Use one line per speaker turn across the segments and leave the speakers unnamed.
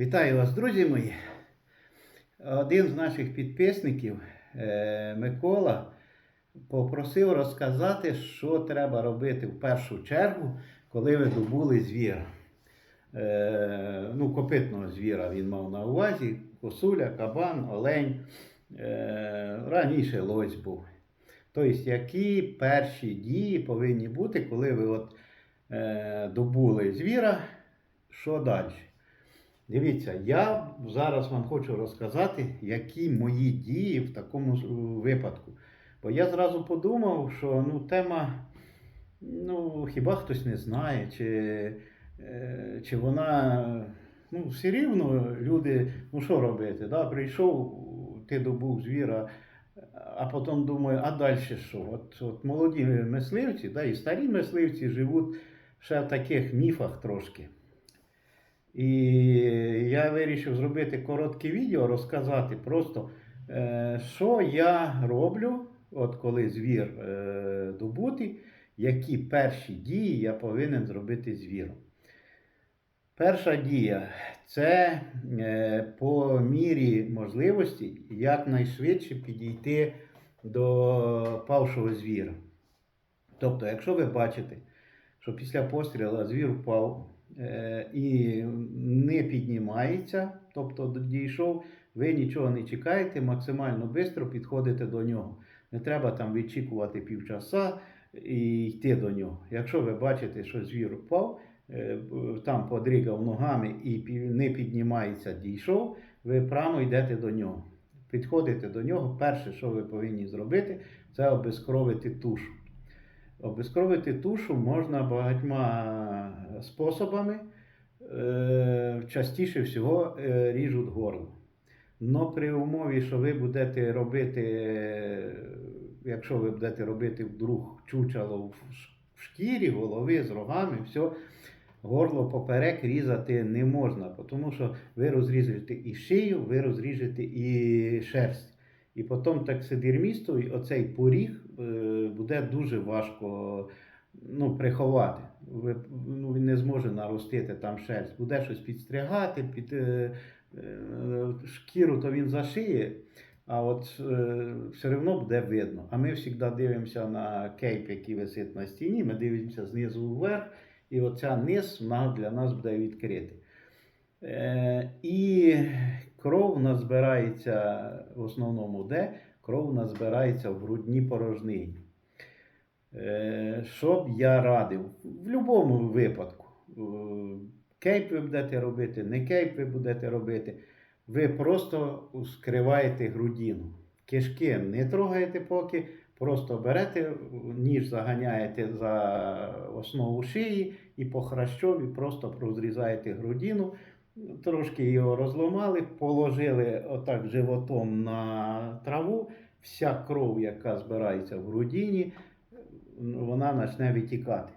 Вітаю вас, друзі мої. Один з наших підписників, е, Микола, попросив розказати, що треба робити в першу чергу, коли ви добули звіра. Е, Ну, копитного звіра він мав на увазі, косуля, кабан, олень. Е, Раніше лось був. Тобто, які перші дії повинні бути, коли ви от, добули звіра, що далі? Дивіться, я зараз вам хочу розказати, які мої дії в такому випадку. Бо я зразу подумав, що ну, тема, ну, хіба хтось не знає, чи, е, чи вона, ну, все рівно люди, ну що робити? Да? Прийшов, ти добув звіра, а потім думаю, а далі що? От, от молоді мисливці, да, і старі мисливці живуть ще в таких міфах трошки. І я вирішив зробити коротке відео, розказати просто, е, що я роблю, от коли звір е, добутий, які перші дії я повинен зробити звіром. Перша дія це е, по мірі можливості якнайшвидше підійти до павшого звіра. Тобто, якщо ви бачите, що після пострілу звір впав і не піднімається, тобто дійшов, ви нічого не чекаєте, максимально швидко підходите до нього. Не треба там відчікувати півчаса і йти до нього. Якщо ви бачите, що звір впав, е, там подригав ногами і не піднімається, дійшов, ви прямо йдете до нього. Підходите до нього, перше, що ви повинні зробити, це обезкровити тушу. Обезкровити тушу можна багатьма способами. Е, Частіше всього е, ріжуть горло. Но при умові, що ви будете робити, е, якщо ви будете робити вдруг чучело в шкірі, голови з рогами, все, горло поперек різати не можна, тому що ви розріжете і шию, ви розріжете і шерсть. І потім таксидермісту оцей поріг е, буде дуже важко ну, приховати. Ну, він не зможе наростити там шерсть. Буде щось підстригати, під е, е, шкіру, то він зашиє, а от е, все одно буде видно. А ми завжди дивимося на кейп, який висить на стіні, ми дивимося знизу вверх, і оця низ для нас буде відкритий. Е, і кров у нас збирається в основному де? Кров у нас збирається в грудній порожнині. Е, Що б я радив? В будь-якому випадку. Е, Кейп ви будете робити, не кейп ви будете робити. Ви просто скриваєте грудину. Кишки не трогаєте поки, просто берете, ніж заганяєте за основу шиї і по хращові просто розрізаєте грудину. Трошки його розломали, положили отак животом на траву. Вся кров, яка збирається в грудині, вона почне витікати.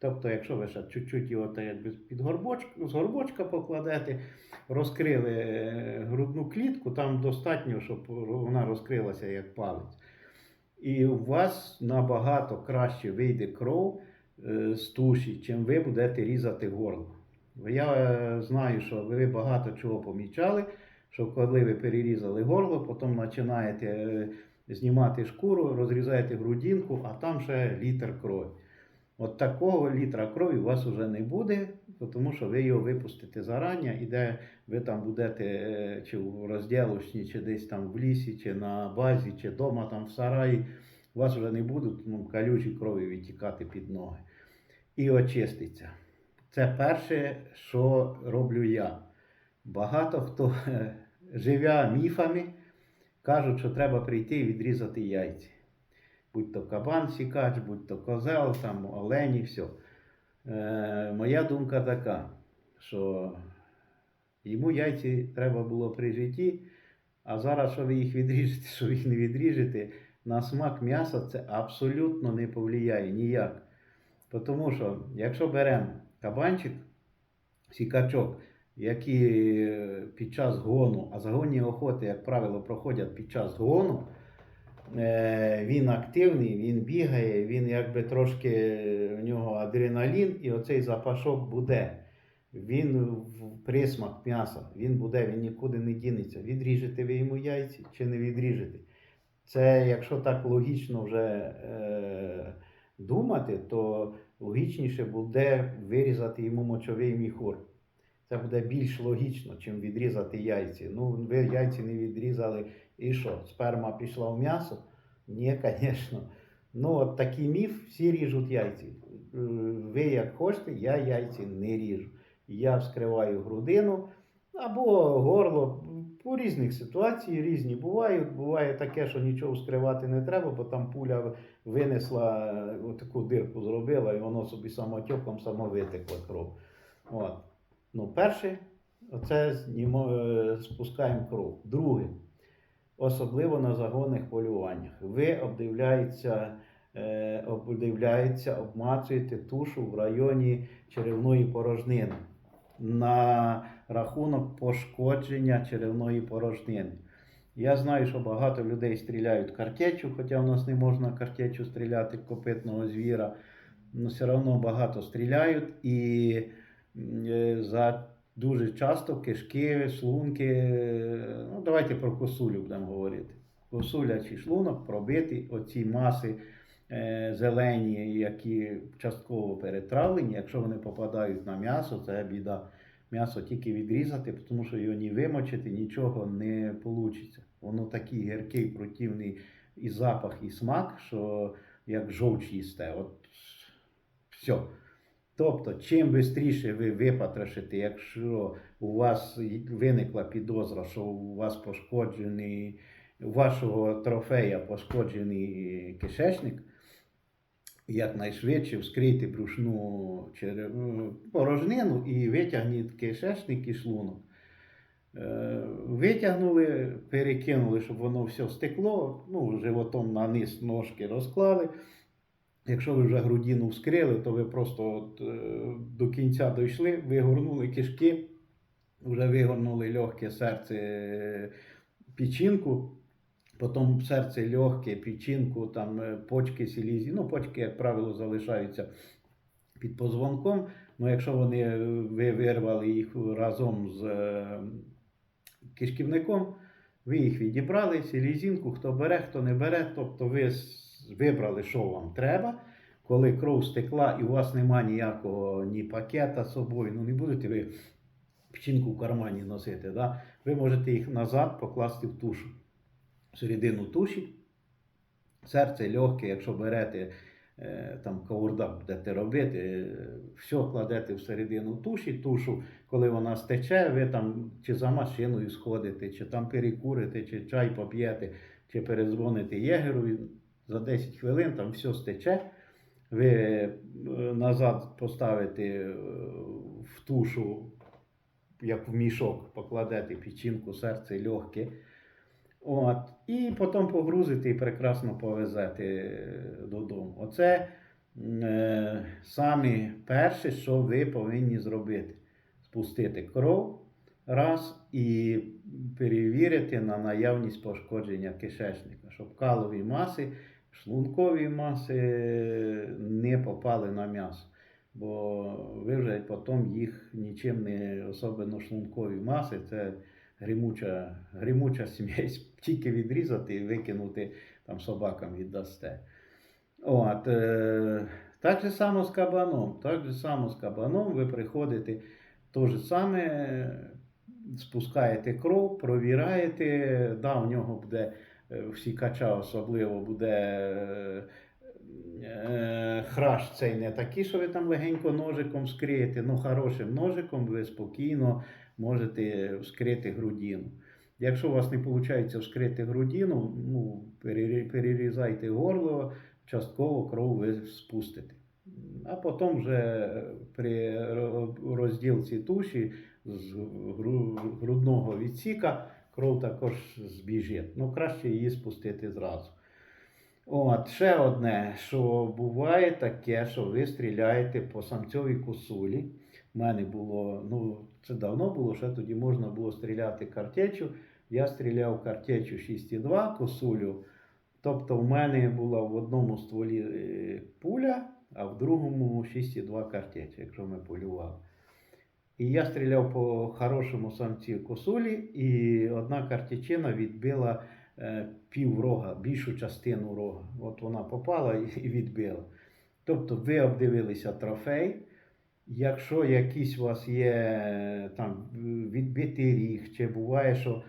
Тобто, якщо ви ще чуть-чуть його так якби під горбочку, з горбочка покладете, розкрили е, грудну клітку, там достатньо, щоб вона розкрилася як палець. І у вас набагато краще вийде кров е, з туші, чим ви будете різати горло. Я е, знаю, що ви багато чого помічали, що коли ви перерізали горло, потім починаєте е, знімати шкуру, розрізаєте грудинку, а там ще літр крові. От такого літра крові у вас вже не буде, тому що ви його випустите зарані, і де ви там будете е, чи в розділочні, чи десь там в лісі, чи на базі, чи вдома там в сараї, у вас вже не будуть ну, калюжі крові відтікати під ноги. І очиститься. Це перше, що роблю я. Багато хто, е, живя міфами, кажуть, що треба прийти і відрізати яйця. Будь то кабан сікач, будь то козел, там олені, все. Е, моя думка така, що йому яйці треба було при житті, а зараз, що ви їх відріжете, що ви їх не відріжете, на смак м'яса це абсолютно не повлияє ніяк. Тому що, якщо беремо кабанчик, сікачок, які е, під час гону, а загонні охоти, як правило, проходять під час гону, е, він активний, він бігає, він якби трошки е, у нього адреналін, і оцей запашок буде. він в присмак м'яса, він буде, він нікуди не дінеться. Відріжете ви йому яйці чи не відріжете. Це, якщо так логічно вже е, думати, то логічніше буде вирізати йому мочовий міхур. Це буде більш логічно, чим відрізати яйці. Ну, ви яйці не відрізали, і що? Сперма пішла в м'ясо? Ні, звісно. Ну, от такий міф, всі ріжуть яйці. Ви як хочете, я яйці не ріжу. Я вскриваю грудину або горло. По різних ситуацій різні бувають. Буває таке, що нічого вскривати не треба, бо там пуля винесла, е, таку дирку зробила, і воно собі самотьоком само витекла кров. От. Ну, перше, оце знімо, е, спускаємо кров. Друге, особливо на загонних полюваннях. Ви обдивляється, е, обдивляється, обмацуєте тушу в районі черевної порожнини на рахунок пошкодження черевної порожнини. Я знаю, що багато людей стріляють картечу, хоча в нас не можна картечу стріляти копитного звіра. але все одно багато стріляють і е, за дуже часто кишки, шлунки. Ну, давайте про косулю будемо говорити. Косулячий шлунок пробитий, оці маси е, зелені, які частково перетравлені. Якщо вони попадають на м'ясо, це біда. М'ясо тільки відрізати, тому що його ні вимочити, нічого не вийде. Воно такий гіркий, противний і запах, і смак, що як жовч їсте. От все. Тобто, чим швидше ви випотрошите, якщо у вас виникла підозра, що у вас пошкоджений, у вашого трофея пошкоджений кишечник, якнайшвидше вскрийте брюшну порожнину і витягніть кишечник і шлунок. Е, Витягнули, перекинули, щоб воно все стекло, ну, животом на низ ножки розклали. Якщо ви вже грудину вскрили, то ви просто от, е, до кінця дійшли, вигорнули кишки, вже вигорнули легке серце, е, печінку, потім серце легке, печінку, там е, почки, селізі. Ну, почки, як правило, залишаються під позвонком. Ну, якщо вони е, ви вирвали їх разом з е, кишківником, ви їх відібрали, селізінку, хто бере, хто не бере, тобто ви вибрали, що вам треба. Коли кров стекла і у вас немає ніякого ні пакета з собою, ну не будете ви печінку в кармані носити, да? ви можете їх назад покласти в тушу, всередину туші. Серце легке, якщо берете е, там каурда будете робити, е, все кладете всередину туші, тушу, коли вона стече, ви там чи за машиною сходите, чи там перекурите, чи чай поп'єте, чи перезвоните єгеру, за 10 хвилин там все стече. Ви е, назад поставите в тушу, як в мішок, покладете печінку, серце легке. От, і потім погрузите і прекрасно повезете е, додому. Оце е, саме перше, що ви повинні зробити. Спустити кров раз і перевірити на наявність пошкодження кишечника, щоб калові маси, шлункові маси не попали на м'ясо. Бо ви вже потім їх нічим не, особливо шлункові маси, це гримуча, гримуча смесь. Тільки відрізати і викинути там собакам віддасте. От, е, так же само з кабаном. Так же само з кабаном ви приходите то же саме, е, спускаєте кров, провіраєте, да, у нього буде е, в сікача особливо буде е, е, храш цей не такий, що ви там легенько ножиком скриєте, ну хорошим ножиком ви спокійно можете вскрити грудину. Якщо у вас не виходить вскрити грудину, ну, перерізайте горло, частково кров ви спустите. А потім вже при ро- розділці туші з грудного відсіка кров також збіжить. Ну, краще її спустити зразу. От, ще одне, що буває таке, що ви стріляєте по самцьовій косулі. У мене було, ну, це давно було, ще тоді можна було стріляти картечю. Я стріляв картечю 6,2 косулю. Тобто в мене була в одному стволі е, пуля, а в другому 6,2 картеча, якщо ми полювали. І я стріляв по хорошому самці косулі, і одна картечина відбила е, пів рога, більшу частину рога. От вона попала і, відбила. Тобто ви обдивилися трофей. Якщо якийсь у вас є е, там відбитий ріг, чи буває, що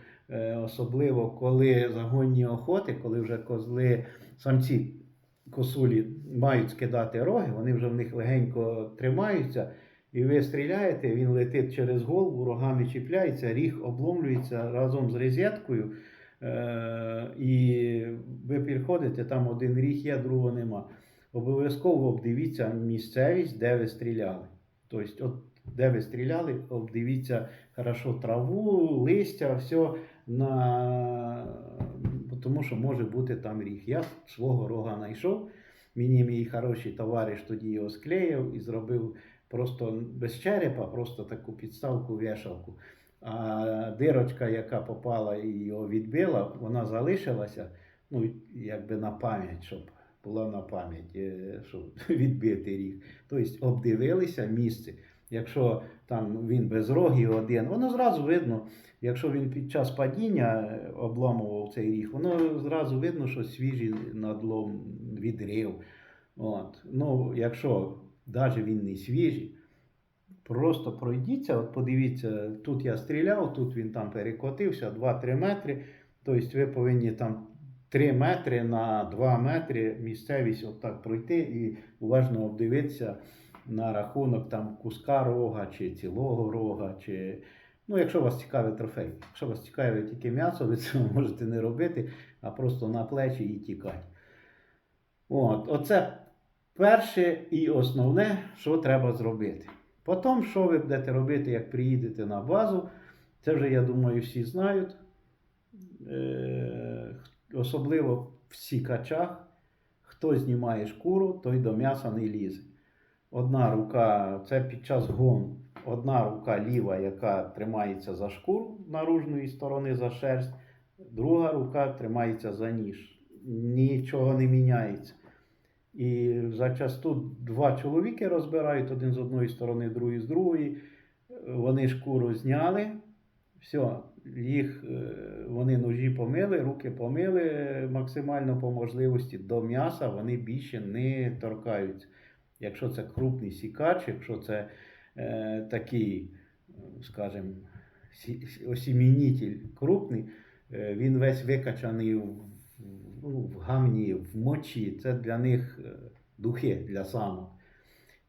особливо коли загонні охоти, коли вже козли, самці косулі мають скидати роги, вони вже в них легенько тримаються, і ви стріляєте, він летить через голову, рогами чіпляється, ріг обломлюється разом з розеткою, е- і ви підходите, там один ріг є, другого нема. Обов'язково обдивіться місцевість, де ви стріляли. Тобто, от де ви стріляли, обдивіться хорошо траву, листя, все на... тому що може бути там ріг. Я свого рога знайшов. Мені мій хороший товариш тоді його склеїв і зробив просто без черепа, просто таку підставку вішалку. А дирочка, яка попала і його відбила, вона залишилася, ну, якби на пам'ять, щоб була на пам'ять, е, щоб відбити ріг. Тобто обдивилися місце. Якщо там він без рогів один, воно зразу видно, якщо він під час падіння е, обламував цей ріг, воно зразу видно, що свіжий надлом відрив. От. Ну, якщо навіть він не свіжий, просто пройдіться, от подивіться, тут я стріляв, тут він там перекотився 2-3 метри. Тобто ви повинні там 3 метри на 2 метри місцевість отак пройти і уважно обдивитися на рахунок там куска рога чи цілого рога. чи... Ну, якщо вас цікавий трофей. Якщо вас цікавить тільки м'ясо, ви це можете не робити, а просто на плечі і тікати. От, Оце перше і основне, що треба зробити. Потім, що ви будете робити, як приїдете на базу, це вже, я думаю, всі знають. Е, особливо в сікачах, хто знімає шкуру, той до м'яса не лізе. Одна рука, це під час гону, одна рука ліва, яка тримається за шкуру наружної сторони за шерсть, друга рука тримається за ніж. Нічого не міняється. І зачасту два чоловіки розбирають один з одної сторони, другий з другої. Вони шкуру зняли. Все, їх е, вони ножі помили, руки помили максимально по можливості до м'яса, вони більше не торкаються. Якщо це крупний сікач, якщо це е, такий, скажімо, сі- осімінітель крупний, е, він весь викачаний в, ну, в гамні, в мочі. Це для них е, духи для самок.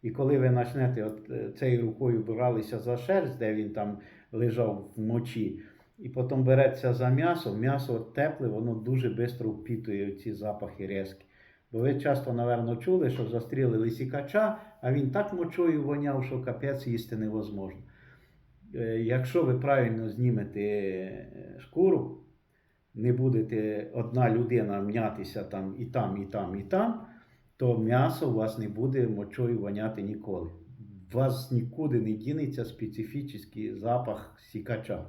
І коли ви почнете от е, цією рукою бралися за шерсть, де він там лежав в мочі, і потім береться за м'ясо, м'ясо тепле, воно дуже швидко впітує ці запахи різкі. Бо ви часто, напевно, чули, що застрілили сікача, а він так мочою воняв, що капець їсти невозможно. Е, Якщо ви правильно знімете е, шкуру, не будете одна людина мнятися там і там, і там, і там, то м'ясо у вас не буде мочою воняти ніколи. У вас нікуди не дінеться специфічний запах сікача.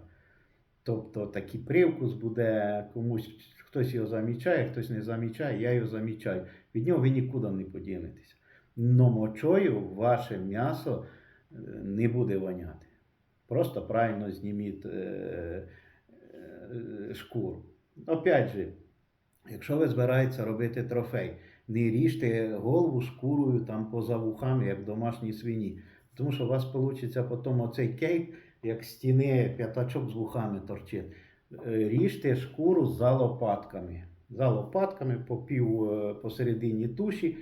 Тобто такий привкус буде комусь, хтось його замічає, хтось не замічає, я його замічаю. Від нього ви нікуди не подінетеся. Но мочою ваше м'ясо е, не буде воняти. Просто правильно зніміть е, е, шкуру. Опять же, якщо ви збираєтеся робити трофей, не ріжте голову шкурою там поза вухами, як в домашній свині. Тому що у вас вийде потім оцей кейк, як стіни п'ятачок з вухами торчить. Е, Ріжте шкуру за лопатками. За лопатками по пів е, посередині туші.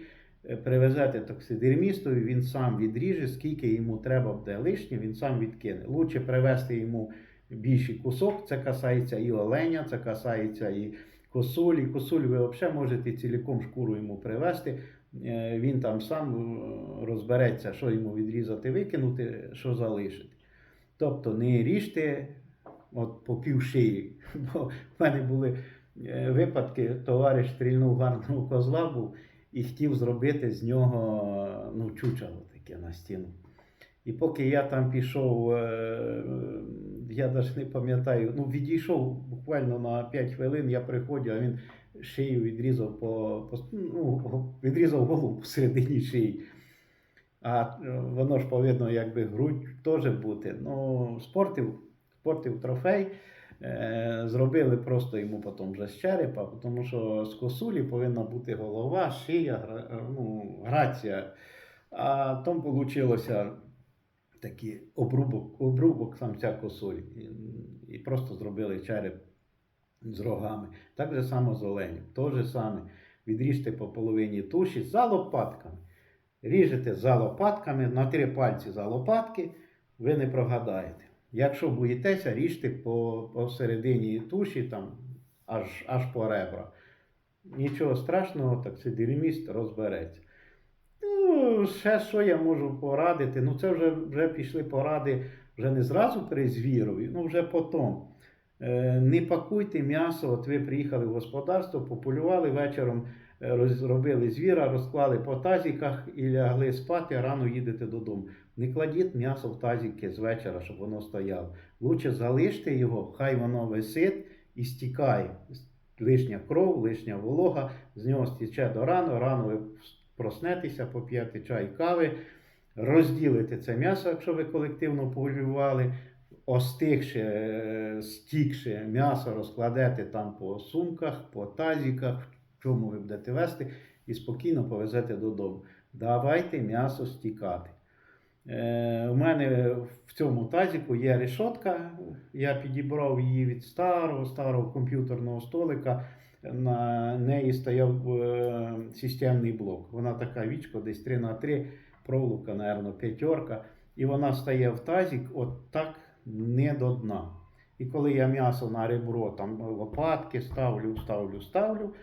Е, Привезете таксидермістові, він сам відріже, скільки йому треба буде лишнє, він сам відкине. Лучше привезти йому більший кусок, це касається і оленя, це касається і косулі. Косуль ви взагалі можете ціліком шкуру йому привезти. Він там сам розбереться, що йому відрізати, викинути, що залишити. Тобто не ріжте от по пів шиї. Бо в мене були е, випадки, товариш стрільнув гарного козла був і хотів зробити з нього ну, чучело таке на стіну. І поки я там пішов, е, я навіть не пам'ятаю, ну відійшов буквально на 5 хвилин, я приходжу, а він шию відрізав по, по ну, відрізав голову посередині шиї. а е, воно ж повинно якби грудь теж бути. Ну, спортив, спортив трофей. Е, зробили просто йому потім вже з черепа, тому що з косулі повинна бути голова, шия, ну, грація. А там вийшло такий обрубок, обрубок самця косулі. І, просто зробили череп з рогами. Так же само з оленем. То же саме. Відріжте по половині туші за лопатками. Ріжете за лопатками, на три пальці за лопатки, ви не прогадаєте. Якщо боїтеся, ріжте по, по середині туші, там, аж, аж по ребра. Нічого страшного, так сидеріміст розбереться. Ну, ще що я можу порадити? Ну, це вже, вже пішли поради вже не зразу при звірові, ну вже потім. Е, Не пакуйте м'ясо, от ви приїхали в господарство, пополювали вечором, розробили звіра, розклали по тазіках і лягли спати, рано їдете додому. Не кладіть м'ясо в тазіки з вечора, щоб воно стояло. Лучше залиште його, хай воно висить і стікає. Лишня кров, лишня волога, з нього стіче до рану, рано ви проснетеся, поп'єте чай кави, розділите це м'ясо, якщо ви колективно полювали, остигше, стікше м'ясо розкладете там по сумках, по тазіках, чому ви будете вести, і спокійно повезете додому. Давайте м'ясо стікати. Е, у мене в цьому тазіку є решотка. Я підібрав її від старого, старого комп'ютерного столика. На неї стояв е, системний блок. Вона така вічко, десь 3 на 3 проволока, напевно, п'ятерка. І вона стає в тазік от так не до дна. І коли я м'ясо на ребро, там лопатки ставлю, ставлю, ставлю,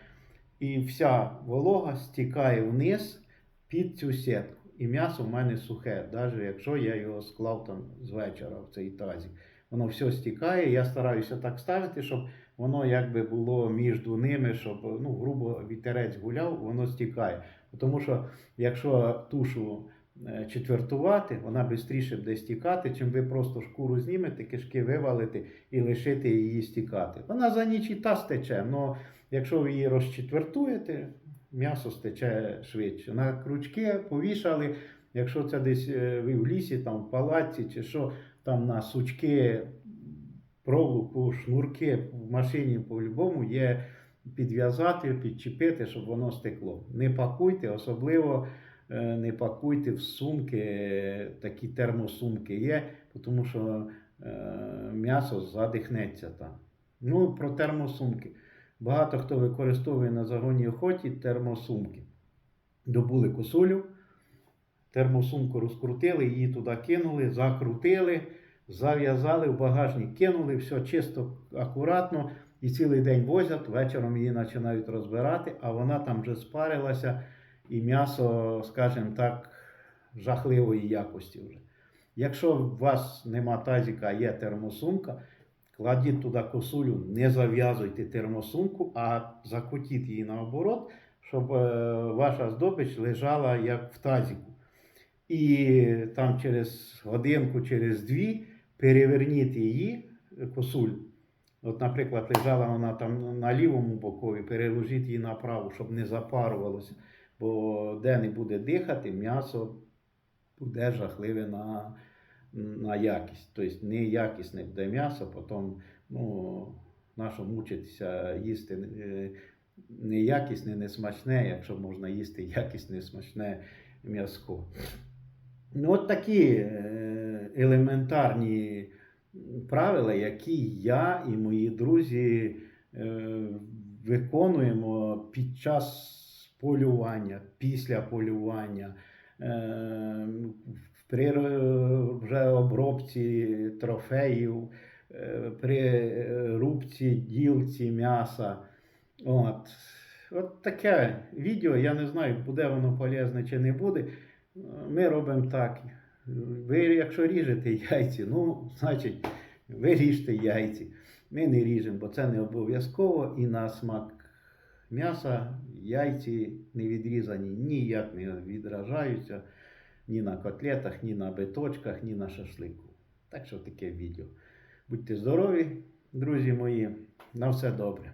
і вся волога стікає вниз під цю сітку. І м'ясо в мене сухе, навіть якщо я його склав там з вечора в цей тазік. Воно все стікає. Я стараюся так ставити, щоб воно якби було між ними, щоб ну, грубо вітерець гуляв, воно стікає. Тому що якщо тушу е, четвертувати, вона швидше буде стікати, чим ви просто шкуру знімете, кишки вивалите і лишите її стікати. Вона за ніч і та стече, але якщо ви її розчетвертуєте, м'ясо стече швидше. На крючки повішали, якщо це десь е, ви в лісі, там в палаці чи що, там на сучки, проволоку, шнурки в машині по-любому є підв'язати, підчепити, щоб воно стекло. Не пакуйте, особливо е, не пакуйте в сумки, такі термосумки є, тому що е, м'ясо задихнеться там. Ну, про термосумки. Багато хто використовує на загонній охоті термосумки. Добули косулю, термосумку розкрутили, її туди кинули, закрутили, зав'язали в багажник, кинули, все чисто, акуратно. І цілий день возять, вечором її починають розбирати, а вона там вже спарилася, і м'ясо, скажімо так, жахливої якості вже. Якщо у вас нема тазіка, а є термосумка, кладіть туди косулю, не зав'язуйте термосумку, а закрутіть її наоборот, щоб е, ваша здобич лежала як в тазіку. І там через годинку, через дві переверніть її, е, косуль. От, наприклад, лежала вона там на лівому бокові, переложіть її на праву, щоб не запарувалося. Бо де не буде дихати, м'ясо буде жахливе на, на якість. Тобто неякісне буде м'ясо, потім ну, нащо мучитися їсти е, неякісне, несмачне, якщо можна їсти якісне, смачне м'яско. Ну, от такі е, елементарні правила, які я і мої друзі е, виконуємо під час полювання, після полювання, при вже обробці трофеїв, е, при рубці ділці м'яса. От. От таке відео, я не знаю, буде воно полезне чи не буде. Ми робимо так. Ви, якщо ріжете яйці, ну, значить, ви ріжте яйці. Ми не ріжемо, бо це не обов'язково і на смак м'яса яйці не відрізані, ніяк не відражаються ні на котлетах, ні на биточках, ні на шашлику. Так що таке відео. Будьте здорові, друзі мої, на все добре.